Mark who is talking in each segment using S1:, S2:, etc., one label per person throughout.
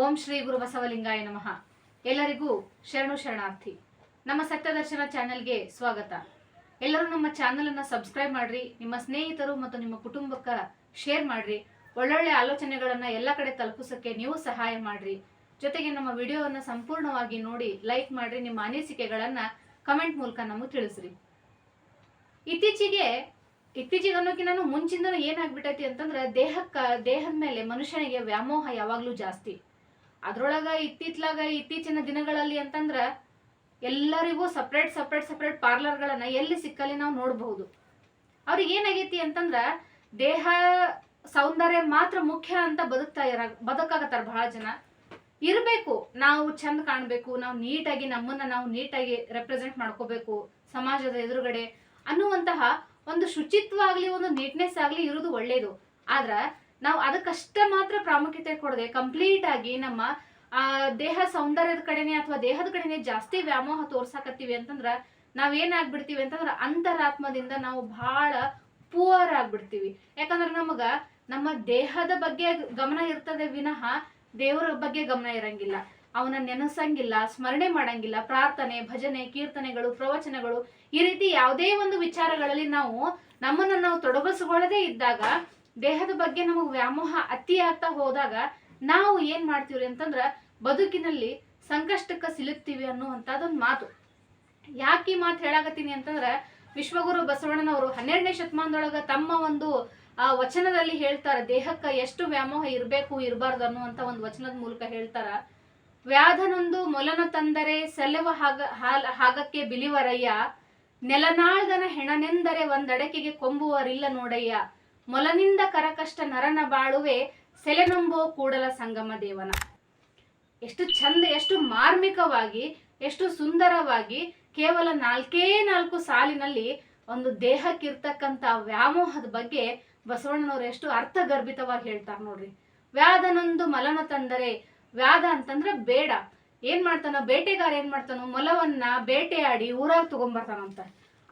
S1: ಓಂ ಶ್ರೀ ಗುರು ಬಸವಲಿಂಗಾಯ ನಮಃ. ಎಲ್ಲರಿಗೂ ಶರಣು ಶರಣಾರ್ಥಿ. ನಮ್ಮ ಸತ್ಯದರ್ಶನ ಚಾನೆಲ್ಗೆ ಸ್ವಾಗತ. ಎಲ್ಲರೂ ನಮ್ಮ ಚಾನಲನ್ನು ಸಬ್ಸ್ಕ್ರೈಬ್ ಮಾಡ್ರಿ, ನಿಮ್ಮ ಸ್ನೇಹಿತರು ಮತ್ತು ನಿಮ್ಮ ಕುಟುಂಬಕ್ಕೆ ಶೇರ್ ಮಾಡ್ರಿ, ಒಳ್ಳೊಳ್ಳೆ ಆಲೋಚನೆಗಳನ್ನು ಎಲ್ಲ ಕಡೆ ತಲುಪಿಸಕ್ಕೆ ನೀವು ಸಹಾಯ ಮಾಡ್ರಿ. ಜೊತೆಗೆ ನಮ್ಮ ವಿಡಿಯೋವನ್ನ ಸಂಪೂರ್ಣವಾಗಿ ನೋಡಿ ಲೈಕ್ ಮಾಡ್ರಿ, ನಿಮ್ಮ ಅನಿಸಿಕೆಗಳನ್ನು ಕಮೆಂಟ್ ಮೂಲಕ ನಮಗೆ ತಿಳಿಸ್ರಿ. ಇತ್ತೀಚೆಗೆ ಇತ್ತೀಚೆಗೆ ಅನ್ನೋಕ್ಕಿಂತ ಮುಂಚಿಂದನೂ ಏನಾಗ್ಬಿಟ್ಟೈತಿ ಅಂತಂದ್ರೆ ದೇಹಕ್ಕ, ದೇಹದ ಮೇಲೆ ಮನುಷ್ಯನಿಗೆ ವ್ಯಾಮೋಹ ಯಾವಾಗ್ಲೂ ಜಾಸ್ತಿ. ಅದ್ರೊಳಗ ಇತ್ತಿತ್ಲಾಗ ಇತ್ತೀಚಿನ ದಿನಗಳಲ್ಲಿ ಅಂತಂದ್ರ ಎಲ್ಲರಿಗೂ ಸಪ್ರೇಟ್ ಸಪ್ರೇಟ್ ಸಪ್ರೇಟ್ ಪಾರ್ಲರ್ಗಳನ್ನ ಎಲ್ಲಿ ಸಿಕ್ಕಲ್ಲಿ ನಾವು ನೋಡಬಹುದು. ಅವ್ರಿಗೆ ಏನಾಗೈತಿ ಅಂತಂದ್ರ ದೇಹ ಸೌಂದರ್ಯ ಮಾತ್ರ ಮುಖ್ಯ ಅಂತ ಬದುಕ್ತಾ ಇರ, ಬದುಕಾಗತ್ತಾರ ಬಹಳ ಜನ. ಇರಬೇಕು, ನಾವು ಚಂದ ಕಾಣಬೇಕು, ನಾವು ನೀಟಾಗಿ ನಮ್ಮನ್ನ ನಾವು ನೀಟಾಗಿ ರೆಪ್ರೆಸೆಂಟ್ ಮಾಡ್ಕೋಬೇಕು ಸಮಾಜದ ಎದುರುಗಡೆ ಅನ್ನುವಂತಹ ಒಂದು ಶುಚಿತ್ವ ಆಗ್ಲಿ, ಒಂದು ನೀಟ್ನೆಸ್ ಆಗ್ಲಿ ಇರೋದು ಒಳ್ಳೇದು. ಆದ್ರ ನಾವು ಅದಕ್ಕಷ್ಟ ಮಾತ್ರ ಪ್ರಾಮುಖ್ಯತೆ ಕೊಡದೆ ಕಂಪ್ಲೀಟ್ ಆಗಿ ನಮ್ಮ, ಆ, ದೇಹ ಸೌಂದರ್ಯದ ಕಡೆನೆ ಅಥವಾ ದೇಹದ ಕಡೆನೆ ಜಾಸ್ತಿ ವ್ಯಾಮೋಹ ತೋರ್ಸಾಕತ್ತೀವಿ ಅಂತಂದ್ರ ನಾವೇನಾಗ್ಬಿಡ್ತೀವಿ ಅಂತಂದ್ರ ಅಂತರಾತ್ಮದಿಂದ ನಾವು ಬಹಳ ಪುವರ್ ಆಗ್ಬಿಡ್ತೀವಿ. ಯಾಕಂದ್ರ ನಮಗ ನಮ್ಮ ದೇಹದ ಬಗ್ಗೆ ಗಮನ ಇರ್ತದೆ ವಿನಃ ದೇವರ ಬಗ್ಗೆ ಗಮನ ಇರಂಗಿಲ್ಲ. ಅವನ ನೆನೆಸಂಗಿಲ್ಲ, ಸ್ಮರಣೆ ಮಾಡಂಗಿಲ್ಲ, ಪ್ರಾರ್ಥನೆ, ಭಜನೆ, ಕೀರ್ತನೆಗಳು, ಪ್ರವಚನಗಳು ಈ ರೀತಿ ಯಾವುದೇ ಒಂದು ವಿಚಾರಗಳಲ್ಲಿ ನಾವು ನಮ್ಮನ್ನ ನಾವು ತೊಡಗಿಸಿಕೊಳ್ಳದೇ ಇದ್ದಾಗ ದೇಹದ ಬಗ್ಗೆ ನಮಗೆ ವ್ಯಾಮೋಹ ಅತಿ ಆಗ್ತಾ ಹೋದಾಗ ನಾವು ಏನ್ ಮಾಡ್ತೀವ್ರಿ ಅಂತಂದ್ರ ಬದುಕಿನಲ್ಲಿ ಸಂಕಷ್ಟಕ್ಕೆ ಸಿಲುಕ್ತೀವಿ ಅನ್ನುವಂಥದ್ದೊಂದು ಮಾತು. ಯಾಕೆ ಈ ಮಾತು ಹೇಳಾಕತ್ತೀನಿ ಅಂತಂದ್ರ ವಿಶ್ವಗುರು ಬಸವಣ್ಣನವರು ಹನ್ನೆರಡನೇ ಶತಮಾನದೊಳಗ ತಮ್ಮ ಒಂದು, ಆ, ವಚನದಲ್ಲಿ ಹೇಳ್ತಾರ, ದೇಹಕ್ಕ ಎಷ್ಟು ವ್ಯಾಮೋಹ ಇರಬೇಕು ಇರಬಾರ್ದು ಅನ್ನುವಂತ ಒಂದು ವಚನದ ಮೂಲಕ ಹೇಳ್ತಾರ. ವ್ಯಾಧನೊಂದು ಮೊಲನ ತಂದರೆ ಸೆಲೆವ ಹಾಗ, ಹಾಲ್, ಹಾಗಕ್ಕೆ ಬಿಲಿವರಯ್ಯ. ನೆಲನಾಳ್ದನ ಹೆಣನೆಂದರೆ ಒಂದಡಕೆಗೆ ಕೊಂಬುವರಿಲ್ಲ ನೋಡಯ್ಯ. ಮೊಲನಿಂದ ಕರಕಷ್ಟ ನರನ ಬಾಳುವೆ ಸೆಲೆನೊಂಬೋ ಕೂಡಲ ಸಂಗಮ ದೇವನ. ಎಷ್ಟು ಚಂದ ಎಷ್ಟು ಮಾರ್ಮಿಕವಾಗಿ, ಎಷ್ಟು ಸುಂದರವಾಗಿ ಕೇವಲ ನಾಲ್ಕೇ ನಾಲ್ಕು ಸಾಲಿನಲ್ಲಿ ಒಂದು ದೇಹಕ್ಕಿರ್ತಕ್ಕಂಥ ವ್ಯಾಮೋಹದ ಬಗ್ಗೆ ಬಸವಣ್ಣನವ್ರು ಎಷ್ಟು ಅರ್ಥಗರ್ಭಿತವಾಗಿ ಹೇಳ್ತಾರೆ ನೋಡ್ರಿ. ವ್ಯಾಧನೊಂದು ಮಲನ ತಂದರೆ ವ್ಯಾಧ ಅಂತಂದ್ರೆ ಬೇಡ. ಏನ್ ಮಾಡ್ತಾನ, ಬೇಟೆಗಾರ ಏನ್ ಮಾಡ್ತಾನೋ, ಮೊಲವನ್ನ ಬೇಟೆಯಾಡಿ ಊರಾಗ ತಗೊಂಡ್ಬರ್ತಾನಂತ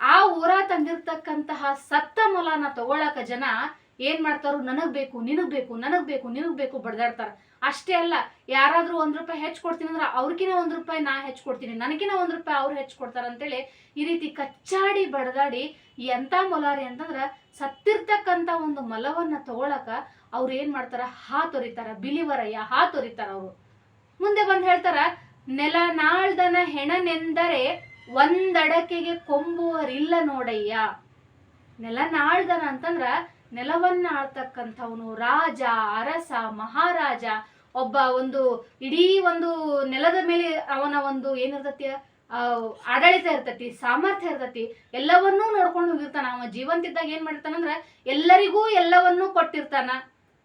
S1: ಆ ಊರ ತಂದಿರ್ತಕ್ಕಂತಹ ಸತ್ತ ಮೊಲನ ತಗೊಳಕ ಜನ ಏನ್ ಮಾಡ್ತಾರೋ ನನಗ್ ಬೇಕು, ನಿನಗ್ ಬೇಕು, ನನಗ್ ಬೇಕು, ನಿನಗ್ ಬೇಕು ಬಡ್ದಾಡ್ತಾರ. ಅಷ್ಟೇ ಅಲ್ಲ, ಯಾರಾದ್ರೂ ಒಂದ್ ರೂಪಾಯಿ ಹೆಚ್ಚು ಕೊಡ್ತೀನಿ ಅಂದ್ರೆ ಅವ್ರಿಗಿನ ಒಂದ್ ರೂಪಾಯಿ ನಾ ಹೆಚ್ಚು ಕೊಡ್ತೀನಿ ನನಗಿನ ಒಂದ್ ರೂಪಾಯಿ ಅವ್ರು ಹೆಚ್ಚು ಕೊಡ್ತಾರ ಅಂತೇಳಿ ಈ ರೀತಿ ಕಚ್ಚಾಡಿ ಬಡದಾಡಿ ಎಂತ ಮೊಲಾರಿ ಅಂತಂದ್ರ ಸತ್ತಿರ್ತಕ್ಕಂತ ಒಂದು ಮಲವನ್ನ ತಗೊಳಕ ಅವ್ರು ಏನ್ ಮಾಡ್ತಾರ? ಹಾ ತೊರಿತಾರ, ಬಿಲಿವರಯ್ಯ ಹಾ ತೊರಿತಾರ ಅವರು. ಮುಂದೆ ಬಂದ್ ಹೇಳ್ತಾರ, ನೆಲ ನಾಳ್ದನ ಹೆಣನೆಂದರೆ ಒಂದಡಕೆಗೆ ಕೊಂಬುವರಿಲ್ಲ ನೋಡಯ್ಯ. ನೆಲ ನಾಳ್ದನ ಅಂತಂದ್ರ ನೆಲವನ್ನ ಆಳ್ತಕ್ಕಂಥವನು ರಾಜ, ಅರಸ, ಮಹಾರಾಜ. ಒಬ್ಬ ಒಂದು ಇಡೀ ಒಂದು ನೆಲದ ಮೇಲೆ ಅವನ ಒಂದು ಏನಿರ್ತತಿ ಆಡಳಿತ ಇರ್ತತಿ, ಸಾಮರ್ಥ್ಯ ಇರ್ತತಿ, ಎಲ್ಲವನ್ನೂ ನೋಡ್ಕೊಂಡು ಹೋಗಿರ್ತಾನ. ಅವ ಜೀವಂತಿದ್ದಾಗ ಏನ್ ಮಾಡಿರ್ತಾನಂದ್ರ ಎಲ್ಲರಿಗೂ ಎಲ್ಲವನ್ನೂ ಕೊಟ್ಟಿರ್ತಾನ.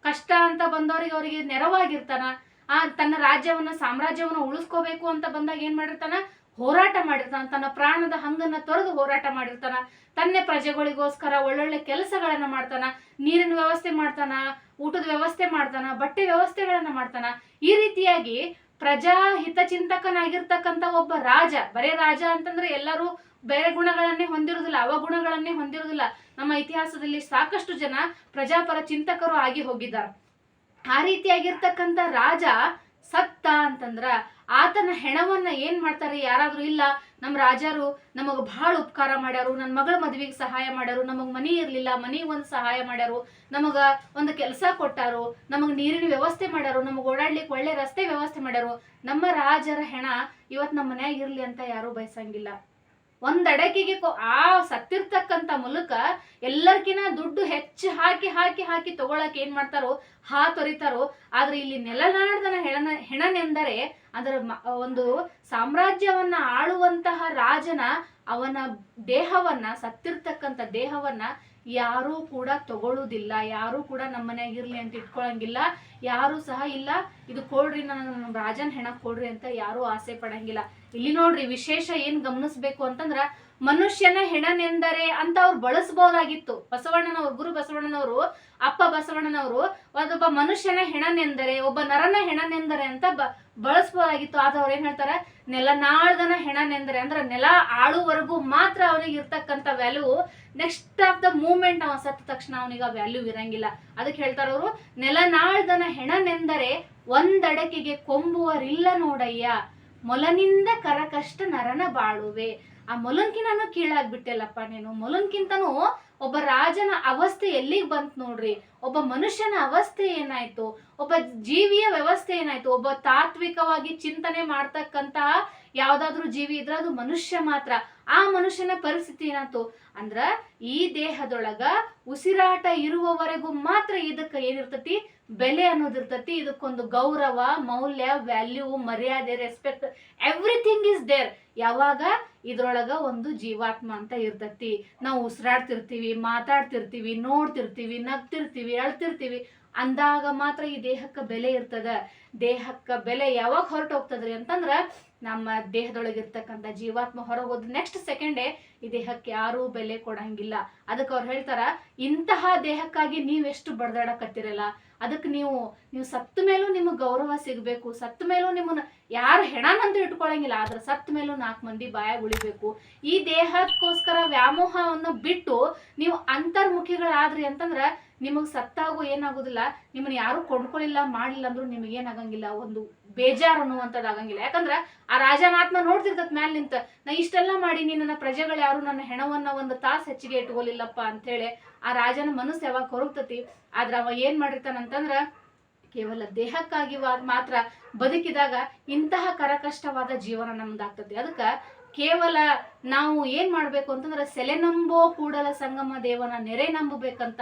S1: ಕಷ್ಟ ಅಂತ ಬಂದವರಿಗೆ ಅವರಿಗೆ ನೆರವಾಗಿರ್ತಾನ. ಆ, ತನ್ನ ರಾಜ್ಯವನ್ನ, ಸಾಮ್ರಾಜ್ಯವನ್ನ ಉಳಿಸ್ಕೋಬೇಕು ಅಂತ ಬಂದಾಗ ಏನ್ ಮಾಡಿರ್ತಾನ? ಹೋರಾಟ ಮಾಡಿರ್ತಾನ, ತನ್ನ ಪ್ರಾಣದ ಹಂಗನ್ನ ತೊರೆದು ಹೋರಾಟ ಮಾಡಿರ್ತಾನ, ತನ್ನ ಪ್ರಜೆಗಳಿಗೋಸ್ಕರ ಒಳ್ಳೊಳ್ಳೆ ಕೆಲಸಗಳನ್ನ ಮಾಡ್ತಾನ, ನೀರಿನ ವ್ಯವಸ್ಥೆ ಮಾಡ್ತಾನ, ಊಟದ ವ್ಯವಸ್ಥೆ ಮಾಡ್ತಾನ, ಬಟ್ಟೆ ವ್ಯವಸ್ಥೆಗಳನ್ನ ಮಾಡ್ತಾನ. ಈ ರೀತಿಯಾಗಿ ಪ್ರಜಾ ಹಿತಚಿಂತಕನಾಗಿರ್ತಕ್ಕಂಥ ಒಬ್ಬ ರಾಜ, ಬರೇ ರಾಜ ಅಂತಂದ್ರೆ ಎಲ್ಲರೂ ಬೇರೆ ಗುಣಗಳನ್ನೇ ಹೊಂದಿರುವುದಿಲ್ಲ ಅವಗುಣಗಳನ್ನೇ ಹೊಂದಿರುವುದಿಲ್ಲ ನಮ್ಮ ಇತಿಹಾಸದಲ್ಲಿ ಸಾಕಷ್ಟು ಜನ ಪ್ರಜಾಪರ ಚಿಂತಕರು ಆಗಿ ಹೋಗಿದ್ದಾರೆ. ಆ ರೀತಿಯಾಗಿರ್ತಕ್ಕಂಥ ರಾಜ ಸತ್ತ ಅಂತಂದ್ರ ಆತನ ಹೆಣವನ್ನ ಏನ್ ಮಾಡ್ತಾರೆ? ಯಾರಾದ್ರೂ ಇಲ್ಲ ನಮ್ಮ ರಾಜರು ನಮಗ್ ಬಹಳ ಉಪಕಾರ ಮಾಡ್ಯಾರು ನನ್ನ ಮಗಳ ಮದ್ವಿಗೆ ಸಹಾಯ ಮಾಡ್ಯಾರು, ನಮಗ್ ಮನಿ ಇರ್ಲಿಲ್ಲ ಮನಿಗೆ ಒಂದ್ ಸಹಾಯ ಮಾಡ್ಯಾರು, ನಮಗ ಒಂದು ಕೆಲಸ ಕೊಟ್ಟಾರು, ನಮಗ್ ನೀರಿನ ವ್ಯವಸ್ಥೆ ಮಾಡ್ಯಾರು, ನಮಗ್ ಓಡಾಡ್ಲಿಕ್ಕೆ ಒಳ್ಳೆ ರಸ್ತೆ ವ್ಯವಸ್ಥೆ ಮಾಡ್ಯಾರು, ನಮ್ಮ ರಾಜರ ಹೆಣ ಇವತ್ ನಮ್ಮ ಮನ್ಯಾಗ ಇರ್ಲಿ ಅಂತ ಯಾರು ಬಯಸಂಗಿಲ್ಲ. ಒಂದ್ ಅಡಕೆಗೆ ಆ ಸತ್ತಿರ್ತಕ್ಕಂಥ ಮೂಲಕ ಎಲ್ಲರ್ಕಿನ ದುಡ್ಡು ಹೆಚ್ಚು ಹಾಕಿ ಹಾಕಿ ಹಾಕಿ ತಗೊಳಕ್ ಏನ್ ಮಾಡ್ತಾರೋ ಹಾ ತೊರಿತಾರೋ. ಆದ್ರೆ ಇಲ್ಲಿ ನೆಲನಾಡದನ ಹೆಣನ ಹೆಣನೆಂದರೆ ಅದರ ಒಂದು ಸಾಮ್ರಾಜ್ಯವನ್ನ ಆಳುವಂತಹ ರಾಜನ ಅವನ ದೇಹವನ್ನ ಸತ್ತಿರ್ತಕ್ಕಂಥ ದೇಹವನ್ನ ಯಾರೂ ಕೂಡ ತಗೊಳ್ಳೋದಿಲ್ಲ ಯಾರೂ ಕೂಡ ನಮ್ಮ ಮನ್ಯಾಗ ಇರ್ಲಿ ಅಂತ ಇಟ್ಕೊಳಂಗಿಲ್ಲ, ಯಾರು ಸಹ ಇಲ್ಲ, ಇದು ಕೊಡ್ರಿ ನಾನು ನಮ್ಮ ರಾಜನ್ ಹೆಣ ಕೊಡ್ರಿ ಅಂತ ಯಾರೂ ಆಸೆ ಪಡಂಗಿಲ್ಲ. ಇಲ್ಲಿ ನೋಡ್ರಿ ವಿಶೇಷ ಏನ್ ಗಮನಿಸ್ಬೇಕು ಅಂತಂದ್ರ, ಮನುಷ್ಯನ ಹೆಣನೆಂದರೆ ಅಂತ ಅವ್ರು ಬಳಸಬಹುದಾಗಿತ್ತು ಬಸವಣ್ಣನವ್ರು, ಗುರು ಬಸವಣ್ಣನವರು, ಅಪ್ಪ ಬಸವಣ್ಣನವರು ಒಬ್ಬ ಮನುಷ್ಯನ ಹೆಣನೆಂದರೆ, ಒಬ್ಬ ನರನ ಹೆಣನೆಂದರೆ ಅಂತ ಬ, ಬಳಸ್ಬೋದಾಗಿತ್ತು. ಆದ್ರೆ ಅವ್ರು ಏನ್ ಹೇಳ್ತಾರೆ ನೆಲನಾಳ್ದನ ಹೆಣನೆಂದರೆ, ಅಂದ್ರೆ ನೆಲ ಆಳುವರೆಗೂ ಮಾತ್ರ ಅವನಿಗೆ ಇರ್ತಕ್ಕಂಥ value next of the moment ಅವ ಸತ್ತ ತಕ್ಷಣ ಅವನಿಗೆ ವ್ಯಾಲ್ಯೂ ಇರಂಗಿಲ್ಲ. ಅದಕ್ಕೆ ಹೇಳ್ತಾರ ಅವರು, ನೆಲನಾಳ್ದನ ಹೆಣನೆಂದರೆ ಒಂದಡಕೆಗೆ ಕೊಂಬುವರಿಲ್ಲ ನೋಡಯ್ಯ, ಮೊಲನಿಂದ ಕರಕಷ್ಟ ನರನ ಬಾಳುವೆ. ಆ ಮೊಲನ್ಕಿನೂ ಕೀಳಾಗ್ಬಿಟ್ಟೆಲ್ಲಪ್ಪ ನೀನು. ಮೊಲನ್ಕಿಂತನೂ ಒಬ್ಬ ರಾಜನ ಅವಸ್ಥೆ ಎಲ್ಲಿಗೆ ಬಂತು ನೋಡ್ರಿ? ಒಬ್ಬ ಮನುಷ್ಯನ ಅವಸ್ಥೆ ಏನಾಯ್ತು? ಒಬ್ಬ ಜೀವಿಯ ವ್ಯವಸ್ಥೆ ಏನಾಯ್ತು? ಒಬ್ಬ ತಾತ್ವಿಕವಾಗಿ ಚಿಂತನೆ ಮಾಡ್ತಕ್ಕಂತಹ ಯಾವ್ದಾದ್ರು ಜೀವಿ ಇದ್ರೆ ಅದು ಮನುಷ್ಯ ಮಾತ್ರ. ಆ ಮನುಷ್ಯನ ಪರಿಸ್ಥಿತಿ ಏನಾಯ್ತು? ಅಂದ್ರ ಈ ದೇಹದೊಳಗ ಉಸಿರಾಟ ಇರುವವರೆಗೂ ಮಾತ್ರ ಇದಕ್ಕೆ ಏನಿರ್ತತಿ? ಬೆಲೆ ಅನ್ನೋದಿರ್ತತಿ, ಇದಕ್ಕೊಂದು ಗೌರವ, ಮೌಲ್ಯ ವ್ಯಾಲ್ಯೂ ಮರ್ಯಾದೆ ರೆಸ್ಪೆಕ್ಟ್ ಎವ್ರಿಥಿಂಗ್ ಇಸ್ ದೇರ್ ಯಾವಾಗ? ಇದ್ರೊಳಗ ಒಂದು ಜೀವಾತ್ಮ ಅಂತ ಇರ್ತತಿ. ನಾವು ಉಸಿರಾಡ್ತಿರ್ತೀವಿ, ಮಾತಾಡ್ತಿರ್ತೀವಿ, ನೋಡ್ತಿರ್ತೀವಿ, ನಗ್ತಿರ್ತೀವಿ, ಅಳ್ತಿರ್ತೀವಿ, ಅಂದಾಗ ಮಾತ್ರ ಈ ದೇಹಕ್ಕೆ ಬೆಲೆ ಇರ್ತದ. ದೇಹಕ್ಕೆ ಬೆಲೆ ಯಾವಾಗ ಹೊರಟು ಹೋಗ್ತದ್ರಿ ಅಂತಂದ್ರ ನಮ್ಮ ದೇಹದೊಳಗಿರ್ತಕ್ಕಂಥ ಜೀವಾತ್ಮ ಹೊರಗೋದ್ ನೆಕ್ಸ್ಟ್ ಸೆಕೆಂಡೇ ಈ ದೇಹಕ್ಕೆ ಯಾರೂ ಬೆಲೆ ಕೊಡಂಗಿಲ್ಲ. ಅದಕ್ಕೆ ಅವ್ರು ಹೇಳ್ತಾರ, ಇಂತಹ ದೇಹಕ್ಕಾಗಿ ನೀವೆಷ್ಟು ಬಡ್ದಾಡಕತ್ತಿರಲ್ಲ? ಅದಕ್ಕೆ ನೀವು ನೀವು ಸತ್ತ ಮೇಲೂ ನಿಮಗೆ ಗೌರವ ಸಿಗಬೇಕು ಸತ್ತ ಮೇಲೂ ನಿಮ್ಮನ್ನ ಯಾರು ಹೆಣನಂತೂ ಇಟ್ಕೊಳಂಗಿಲ್ಲ, ಆದ್ರೆ ಸತ್ತ ಮೇಲೂ ನಾಲ್ಕು ಮಂದಿ ಬಾಯಾಗ ಉಳಿಬೇಕು. ಈ ದೇಹಕ್ಕೋಸ್ಕರ ವ್ಯಾಮೋಹವನ್ನು ಬಿಟ್ಟು ನೀವು ಅಂತರ್ಮುಖಿಗಳಾದ್ರಿ ಅಂತಂದ್ರ ನಿಮಗೆ ಸತ್ತಾಗೂ ಏನಾಗೋದಿಲ್ಲ, ನಿಮ್ಮನ್ನ ಯಾರು ಕೊಂಡ್ಕೊಳ್ಳಿಲ್ಲ ಮಾಡಿಲ್ಲ ಅಂದ್ರೂ ನಿಮಗೇನಾಗಂಗಿಲ್ಲ ಒಂದು ಬೇಜಾರು ಅನ್ನುವಂಥದ್ದು ಆಗಂಗಿಲ್ಲ ಯಾಕಂದ್ರ ಆ ರಾಜನಾತ್ಮ ನೋಡ್ತಿರ್ತತ್ ಮ್ಯಾಲ ನಿಂತ, ನಾ ಇಷ್ಟೆಲ್ಲ ಮಾಡಿ ನನ್ನ ಪ್ರಜೆಗಳು ಯಾರು ನನ್ನ ಹೆಣವನ್ನ ಒಂದು ತಾಸು ಹೆಚ್ಚಿಗೆ ಇಟ್ಕೊಲಿಲ್ಲಪ್ಪ ಅಂತೇಳಿ ಆ ರಾಜನ ಮನಸ್ಸು ಯಾವಾಗ ಕೊರಗ್ತತಿ ಆದ್ರ ಅವ ಏನ್ ಮಾಡಿರ್ತಾನಂತಂದ್ರ ಕೇವಲ ದೇಹಕ್ಕಾಗಿ ಮಾತ್ರ ಬದುಕಿದಾಗ ಇಂತಹ ಕರಕಷ್ಟವಾದ ಜೀವನ ನಮ್ದಾಗ್ತದೆ. ಅದಕ್ಕ ಕೇವಲ ನಾವು ಏನ್ ಮಾಡ್ಬೇಕು ಅಂತಂದ್ರೆ ಸೆಲೆ ನಂಬೋ ಕೂಡಲ ಸಂಗಮ ದೇವನ ನೆರೆ ನಂಬಬೇಕಂತ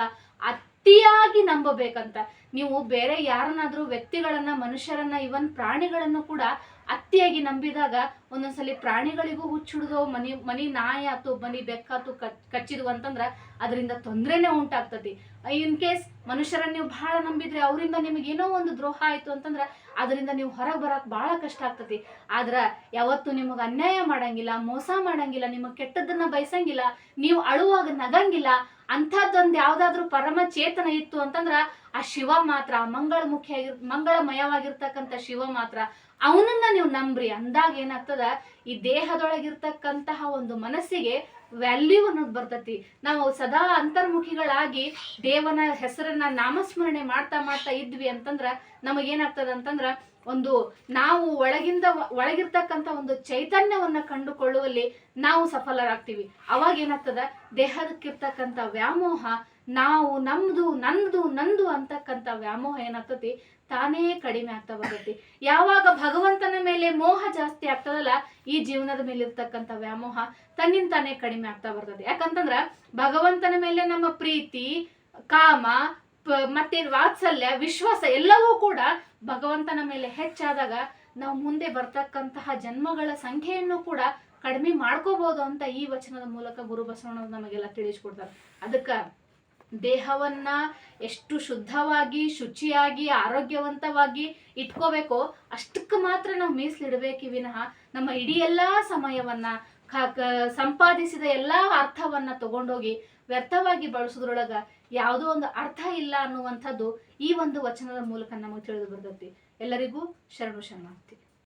S1: ಅತಿಯಾಗಿ ನಂಬಬೇಕಂತ. ನೀವು ಬೇರೆ ಯಾರನ್ನಾದ್ರೂ ವ್ಯಕ್ತಿಗಳನ್ನ ಮನುಷ್ಯರನ್ನ ಇವನ್ ಪ್ರಾಣಿಗಳನ್ನು ಕೂಡ ಅತಿಯಾಗಿ ನಂಬಿದಾಗ ಒಂದೊಂದ್ಸಲಿ ಪ್ರಾಣಿಗಳಿಗೂ ಹುಚ್ಚಿಡ್ದೋ, ಮನಿ ಮನಿ ನಾಯಿ ಆತು, ಮನಿ ಬೆಕ್ಕಾತು ಕಚ್ಚಿದ್ವು ಅಂತಂದ್ರ ಅದರಿಂದ ತೊಂದರೆನೇ ಉಂಟಾಗ್ತತಿ ಇನ್ ಕೇಸ್ ಮನುಷ್ಯರನ್ನ ನೀವು ಬಹಳ ನಂಬಿದ್ರೆ ಅವರಿಂದ ನಿಮಗೆ ಏನೋ ಒಂದು ದ್ರೋಹ ಆಯ್ತು ಅಂತಂದ್ರ ಅದರಿಂದ ನೀವು ಹೊರಗೆ ಬರಕ್ ಬಹಳ ಕಷ್ಟ ಆಗ್ತತಿ ಆದ್ರ ಯಾವತ್ತು ನಿಮಗೆ ಅನ್ಯಾಯ ಮಾಡಂಗಿಲ್ಲ, ಮೋಸ ಮಾಡಂಗಿಲ್ಲ, ನಿಮಗೆ ಕೆಟ್ಟದನ್ನ ಬಯಸಂಗಿಲ್ಲ, ನೀವು ಅಳುವಾಗ ನಗಂಗಿಲ್ಲ, ಅಂಥದ್ದೊಂದು ಯಾವ್ದಾದ್ರು ಪರಮ ಚೇತನ ಇತ್ತು ಅಂತಂದ್ರ ಆ ಶಿವ ಮಾತ್ರ ಮಂಗಳ ಮುಖ್ಯ ಮಂಗಳಮಯವಾಗಿರ್ತಕ್ಕಂಥ ಶಿವ ಮಾತ್ರ, ಅವನನ್ನ ನೀವು ನಂಬ್ರಿ. ಅಂದಾಗ ಏನಾಗ್ತದ? ಈ ದೇಹದೊಳಗಿರ್ತಕ್ಕಂತಹ ಒಂದು ಮನಸ್ಸಿಗೆ ವ್ಯಾಲ್ಯೂ ಅನ್ನೋದು ಬರ್ತತಿ. ನಾವು ಸದಾ ಅಂತರ್ಮುಖಿಗಳಾಗಿ ದೇವನ ಹೆಸರನ್ನ ನಾಮಸ್ಮರಣೆ ಮಾಡ್ತಾ ಮಾಡ್ತಾ ಇದ್ವಿ ಅಂತಂದ್ರ ನಮಗೇನಾಗ್ತದ ಅಂತಂದ್ರ ಒಂದು ನಾವು ಒಳಗಿಂದ ಒಳಗಿರ್ತಕ್ಕಂಥ ಒಂದು ಚೈತನ್ಯವನ್ನ ಕಂಡುಕೊಳ್ಳುವಲ್ಲಿ ನಾವು ಸಫಲರಾಗ್ತೀವಿ. ಅವಾಗ ಏನಾಗ್ತದ? ದೇಹದಕ್ಕಿರ್ತಕ್ಕಂಥ ವ್ಯಾಮೋಹ ನಾವು ನಮ್ದು, ನಂದು ನಂದು ಅಂತಕ್ಕಂಥ ವ್ಯಾಮೋಹ ಏನಾಗ್ತತಿ ತಾನೇ ಕಡಿಮೆ ಆಗ್ತಾ ಬರ್ತೈತಿ. ಯಾವಾಗ ಭಗವಂತನ ಮೇಲೆ ಮೋಹ ಜಾಸ್ತಿ ಆಗ್ತದಲ್ಲ, ಈ ಜೀವನದ ಮೇಲೆ ಇರ್ತಕ್ಕಂಥ ವ್ಯಾಮೋಹ ತನ್ನಿಂದ ತಾನೇ ಕಡಿಮೆ ಆಗ್ತಾ ಬರ್ತದೆ. ಯಾಕಂತಂದ್ರ, ಭಗವಂತನ ಮೇಲೆ ನಮ್ಮ ಪ್ರೀತಿ, ಕಾಮ ಮತ್ತೆ ವಾತ್ಸಲ್ಯ, ವಿಶ್ವಾಸ ಎಲ್ಲವೂ ಕೂಡ ಭಗವಂತನ ಮೇಲೆ ಹೆಚ್ಚಾದಾಗ ನಾವು ಮುಂದೆ ಬರ್ತಕ್ಕಂತಹ ಜನ್ಮಗಳ ಸಂಖ್ಯೆಯನ್ನು ಕೂಡ ಕಡಿಮೆ ಮಾಡ್ಕೋಬಹುದು ಅಂತ ಈ ವಚನದ ಮೂಲಕ ಗುರು ಬಸವಣ್ಣ ನಮಗೆಲ್ಲ ತಿಳಿಸ್ಕೊಡ್ತಾರೆ. ಅದಕ್ಕ ದೇಹವನ್ನ ಎಷ್ಟು ಶುದ್ಧವಾಗಿ, ಶುಚಿಯಾಗಿ, ಆರೋಗ್ಯವಂತವಾಗಿ ಇಟ್ಕೋಬೇಕೋ ಅಷ್ಟಕ್ಕೆ ಮಾತ್ರ ನಾವು ಮೀಸಲಿಡಬೇಕು ವಿನಃ ನಮ್ಮ ಇಡೀ ಎಲ್ಲ ಸಮಯವನ್ನ ಸಂಪಾದಿಸಿದ ಎಲ್ಲಾ ಅರ್ಥವನ್ನ ತಗೊಂಡೋಗಿ ವ್ಯರ್ಥವಾಗಿ ಬಳಸೋದ್ರೊಳಗ ಯಾವುದೋ ಒಂದು ಅರ್ಥ ಇಲ್ಲ ಅನ್ನುವಂಥದ್ದು ಈ ಒಂದು ವಚನದ ಮೂಲಕ ನಮಗೆ ತಿಳಿದು ಬರ್ತೈತಿ. ಎಲ್ಲರಿಗೂ ಶರಣು ಶರಣಾರ್ಥಿ.